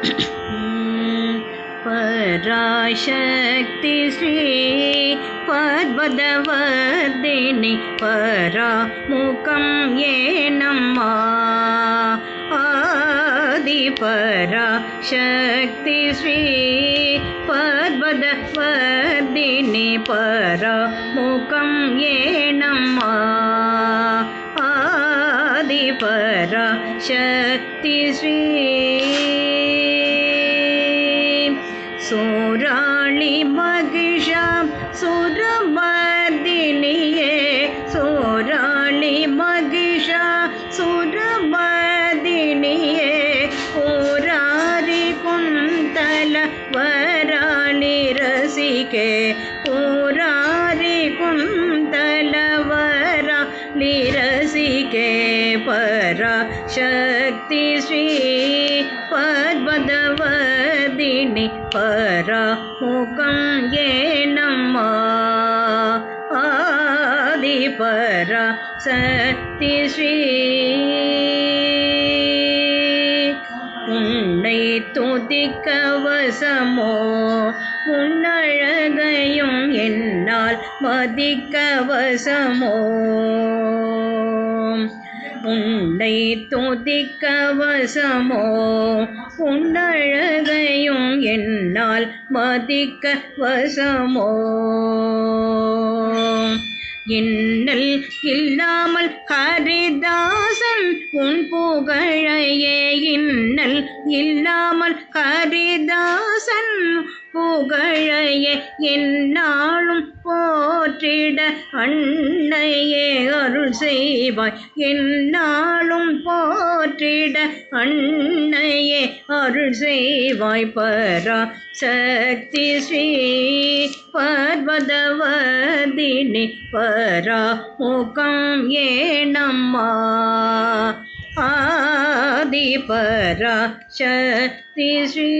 पराशक्ति श्री पर्वदवदिनि परामुखं मूकं एनम् आदि परा शक्तिस्वी पर्वदवी पर मुकं एनम्मा आदि परा शक्तिस्ी महिषा सुरबदिनिये पुरारि कुन्तल वराणि रसिके, पुरारि कुन्तल वराणि रसिके परा शक्ति श्री पर्वदवदिनि परा मुखं ये नमः परा சக்தி ஸ்ரீ உன்னை துதிக்க வசமோ? உன்னழகையும் என்னால் மதிக்க வசமோ? உன்னை துதிக்க வசமோ? உன்னழகையும் என்னால் மதிக்க வசமோ? இன்னல் இல்லாமல் ஹரிதாசன் உன் புகழையே இன்னல் இல்லாமல் ஹரிதாசன் புகழையே என்னால் போற்றிட அன்னையே அருள் செய்வாய். என்னாலும் போற்றிட அன்னையே அருள் செய்வாய். பரா சக்தி ஸ்ரீ பர்வதவதினி பரா முகம் ஏனம்மா? ஆதி பரா சக்தி ஸ்ரீ.